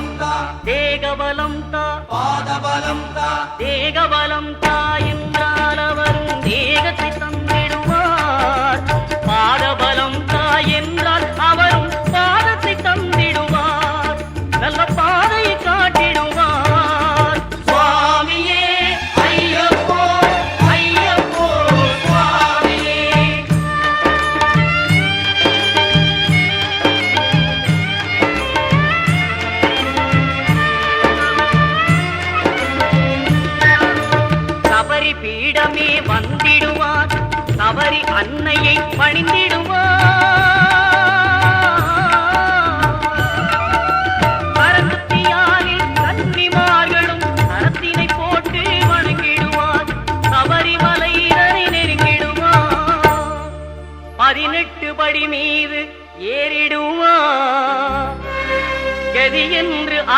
పాదబలంత వేగబలంత పాదబలంత. వేగబలంత ఇంద్ర.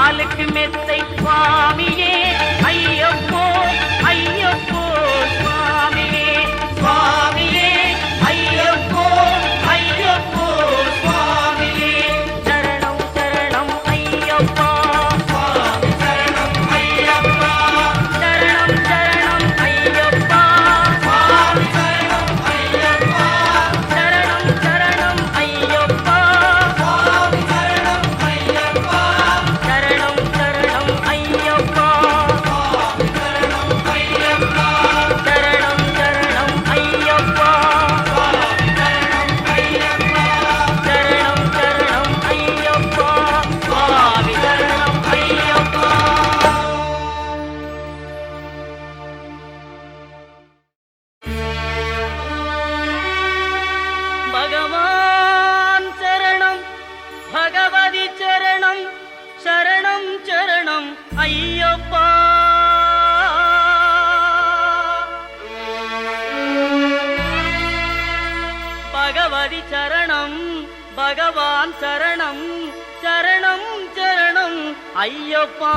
காலுக்கு மெத்தை சுவாமியே ஐயம் பகவான் சரணம் சரணம் சரணம். ஐயப்பா.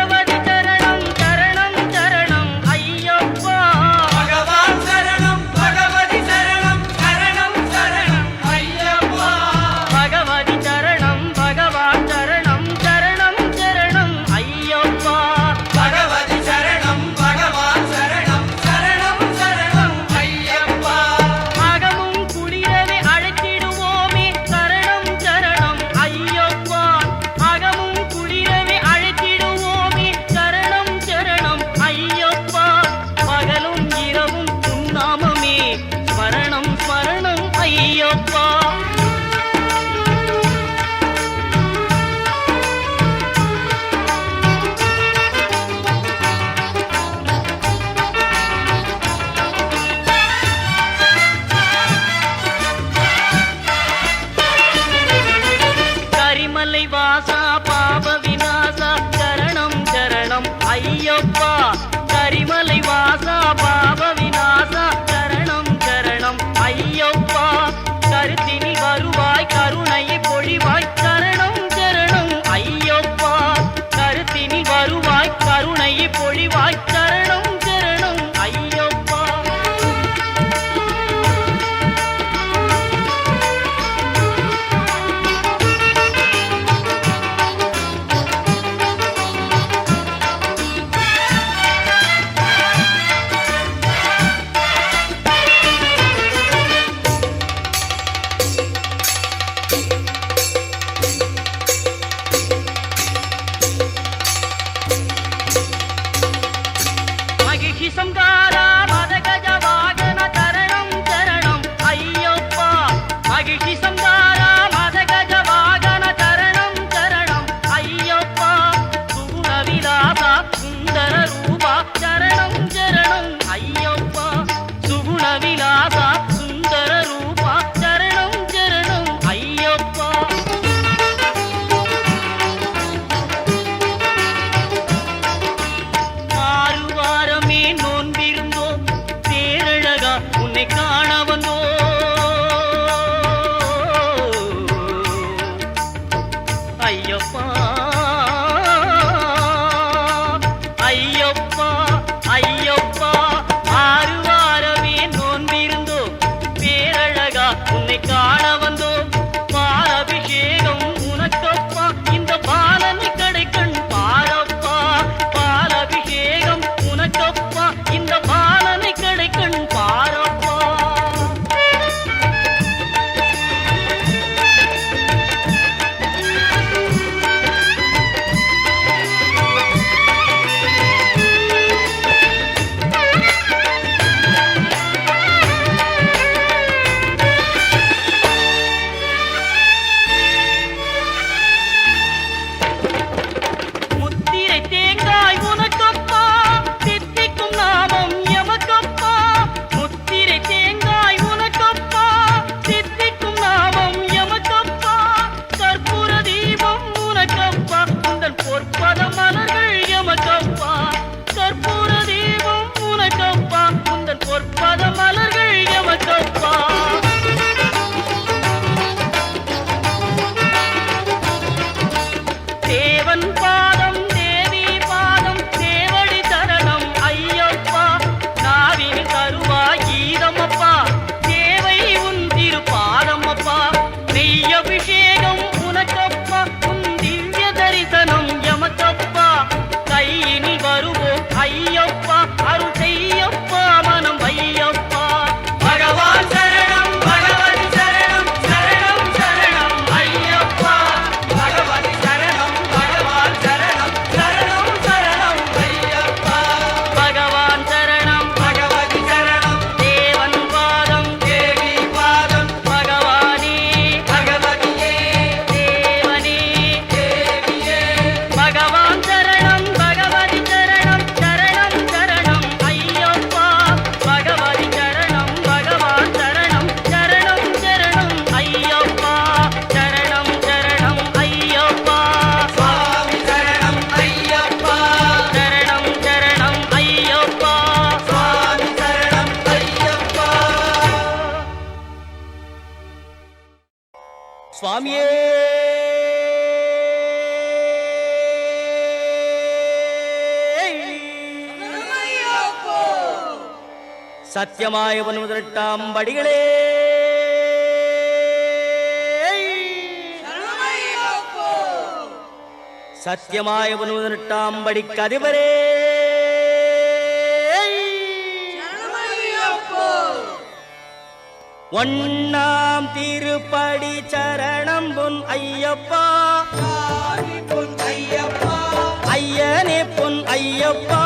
감사합니다. சத்தியமாயவன் முதலிட்டாம் படிகளே. சத்தியமாயவன் முதலிட்டாம் படி கதிபரே ஒன்னாம் திருப்படி சரணம் பொன் ஐயப்பா. ஐயனே பொன் ஐயப்பா.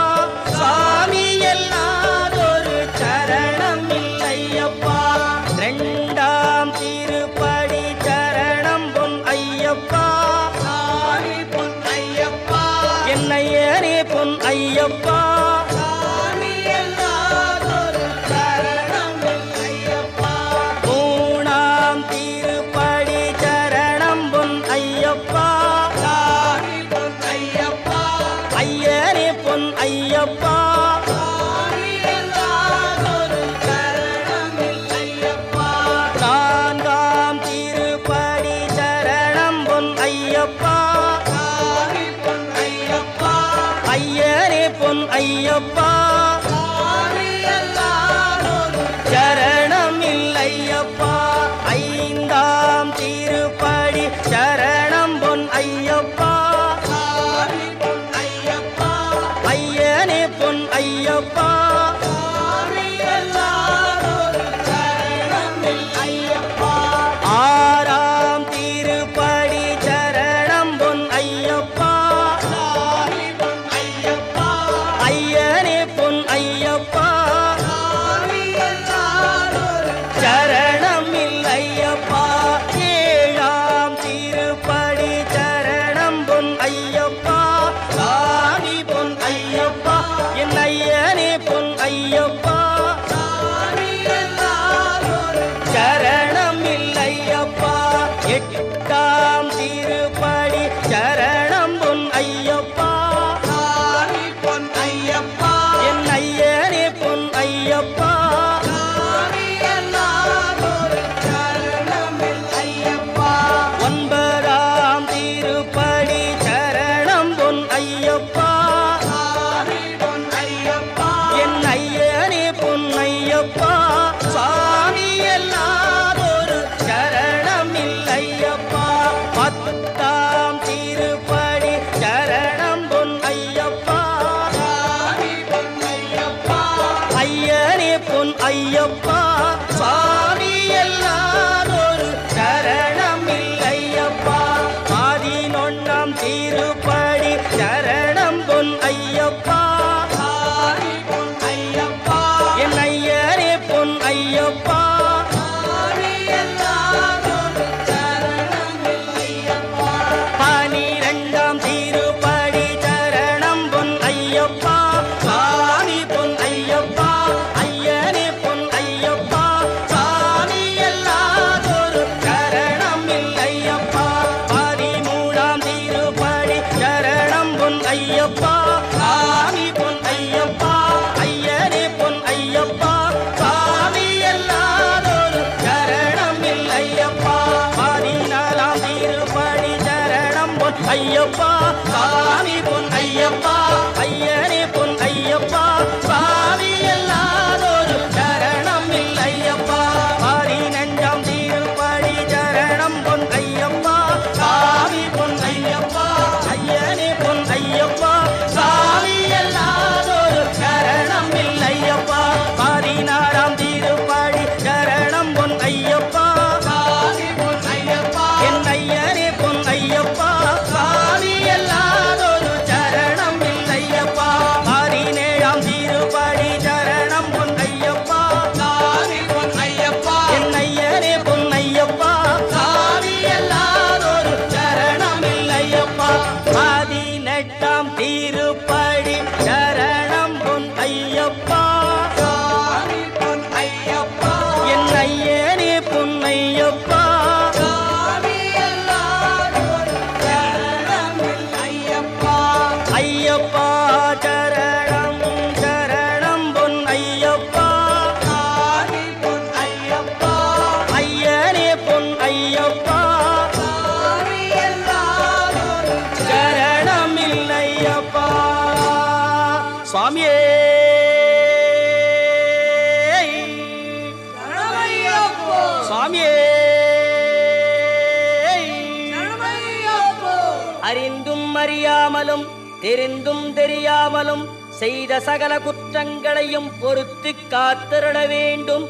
தெரிந்தும் தெரியாமலும் செய்த சகல குற்றங்களையும் பொறுத்து காத்திரட வேண்டும்.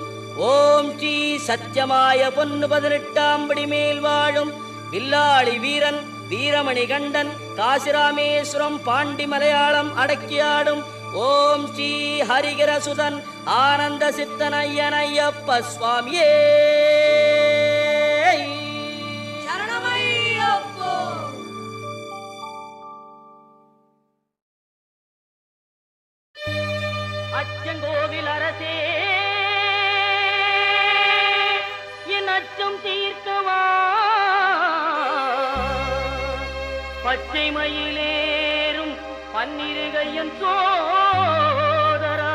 ஓம் ஸ்ரீ சத்தியமாய பொன்னு பதினெட்டாம் படி மேல் வாழும் வில்லாளி வீரன் வீரமணி கண்டன் காசிராமேஸ்வரம் பாண்டி மலையாளம் அடக்கியாடும் ஓம் ஸ்ரீ ஹரிகரசுதன் ஆனந்த சித்தனையனையப்ப சுவாமியே. பச்சை மயிலேறும் பன்னிருகையன் சோதரா.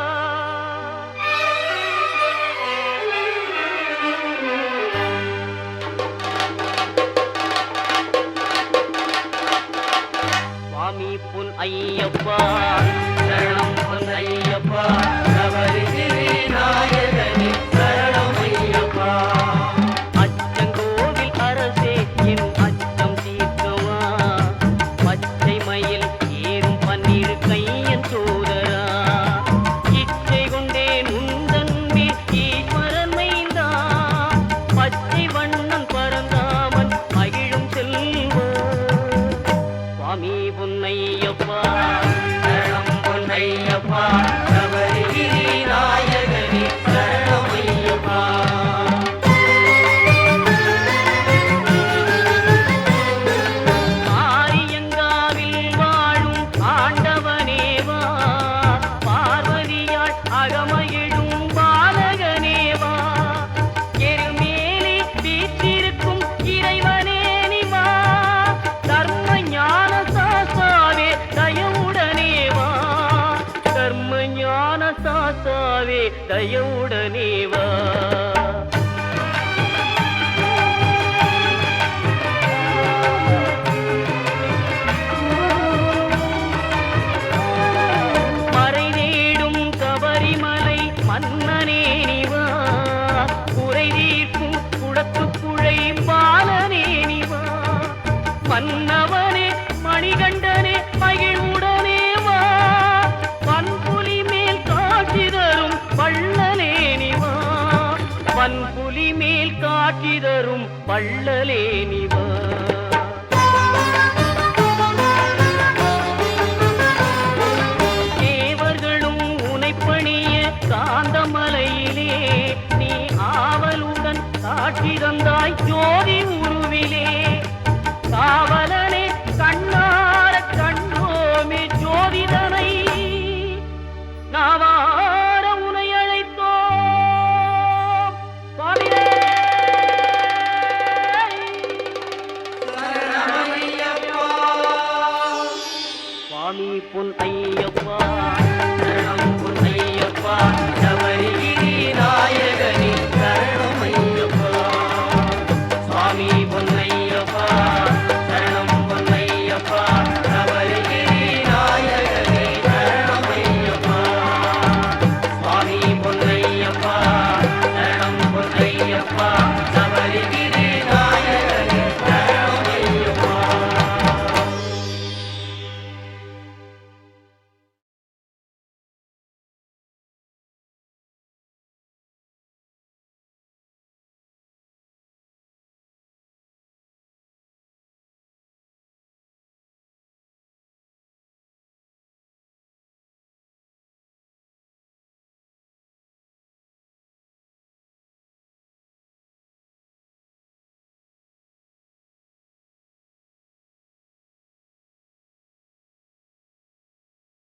சுவாமி புன் ஐயப்பா சரணம் புன் ஐயப்பா நவரிசிநாயகனே தயவுடனே